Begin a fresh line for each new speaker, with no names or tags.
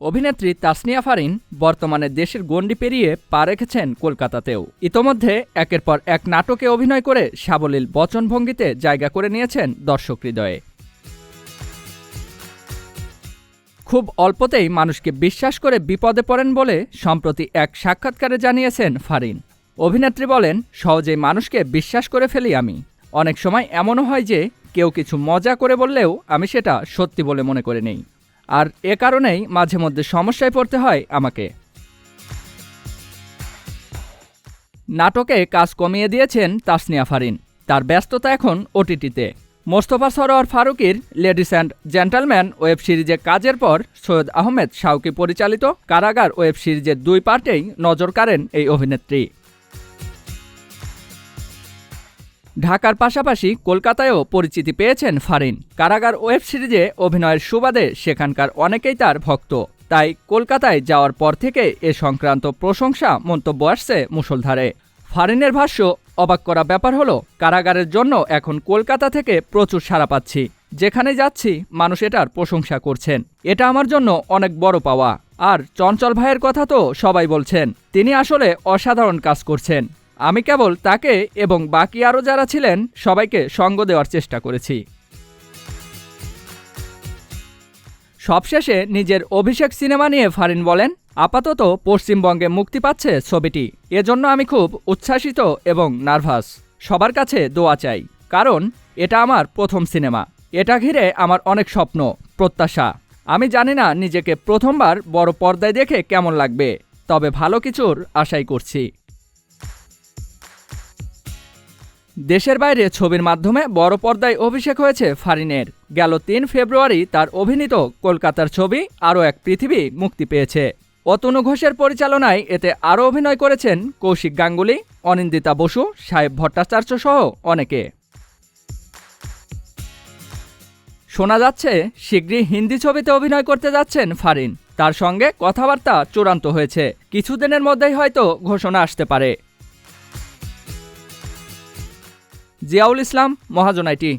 অভিনেত্রী তাসনিয়া ফারিন বর্তমানে দেশের গণ্ডি পেরিয়ে পা রেখেছেন কলকাতাতেও। ইতোমধ্যে একের পর এক নাটকে অভিনয় করে সাবলীল বচনভঙ্গিতে জায়গা করে নিয়েছেন দর্শক হৃদয়ে। খুব অল্পতেই মানুষকে বিশ্বাস করে বিপদে পড়েন বলে সম্প্রতি এক সাক্ষাৎকারে জানিয়েছেন ফারিন। অভিনেত্রী বলেন, সহজেই মানুষকে বিশ্বাস করে ফেলি আমি। অনেক সময় এমনও হয় যে কেউ কিছু মজা করে বললেও আমি সেটা সত্যি বলে মনে করে নেই। আর এ কারণেই মাঝে মধ্যে সমস্যায় পড়তে হয় আমাকে। নাটকে কাজ কমিয়ে দিয়েছেন তাসনিয়া ফারিন। তার ব্যস্ততা এখন ওটিটিতে। মোস্তফা সরোয়ার ফারুকির লেডিস অ্যান্ড জেন্টালম্যান ওয়েব সিরিজে কাজের পর সৈয়দ আহমেদ শাউকি পরিচালিত কারাগার ওয়েব সিরিজের দুই পার্টেই নজর কাড়েন এই অভিনেত্রী। ঢাকার পাশাপাশি কলকাতায়ও পরিচিতি পেয়েছেন ফারিন। কারাগার ওয়েব সিরিজে অভিনয়ের সুবাদে সেখানকার অনেকেই তার ভক্ত। তাই কলকাতায় যাওয়ার পর থেকে এ সংক্রান্ত প্রশংসা মন্তব্য আসছে মুষলধারে। ফারিনের ভাষ্য, অবাক করা ব্যাপার হলো, কারাগারের জন্য এখন কলকাতা থেকে প্রচুর সাড়া পাচ্ছি। যেখানে যাচ্ছি, মানুষ এটার প্রশংসা করছেন। এটা আমার জন্য অনেক বড় পাওয়া। আর চঞ্চল ভাইয়ের কথা তো সবাই বলছেন, তিনি আসলে অসাধারণ কাজ করছেন। আমি কেবল তাকে এবং বাকি আরও যারা ছিলেন সবাইকে সঙ্গ দেওয়ার চেষ্টা করেছি। সবশেষে নিজের অভিষেক সিনেমা নিয়ে ফারিন বলেন, আপাতত পশ্চিমবঙ্গে মুক্তি পাচ্ছে ছবিটি। এজন্য আমি খুব উচ্ছ্বাসিত এবং নার্ভাস। সবার কাছে দোয়া চাই, কারণ এটা আমার প্রথম সিনেমা। এটা ঘিরে আমার অনেক স্বপ্ন, প্রত্যাশা। আমি জানি না নিজেকে প্রথমবার বড় পর্দায় দেখে কেমন লাগবে, তবে ভালো কিছুর আশাই করছি। দেশের বাইরে ছবির মাধ্যমে বড় পর্দায় অভিষেক হয়েছে ফারিনের। গেল তিন ফেব্রুয়ারি তার অভিনীত কলকাতার ছবি আরও এক পৃথিবী মুক্তি পেয়েছে। অতনু ঘোষের পরিচালনায় এতে আরও অভিনয় করেছেন কৌশিক গাঙ্গুলি, অনিন্দিতা বসু, সাহেব ভট্টাচার্য সহ অনেকে। শোনা যাচ্ছে, শীঘ্রই হিন্দি ছবিতে অভিনয় করতে যাচ্ছেন ফারিন। তার সঙ্গে কথাবার্তা চূড়ান্ত হয়েছে। কিছুদিনের মধ্যেই হয়তো ঘোষণা আসতে পারে। জিয়াউল ইসলাম মহাজনাইটি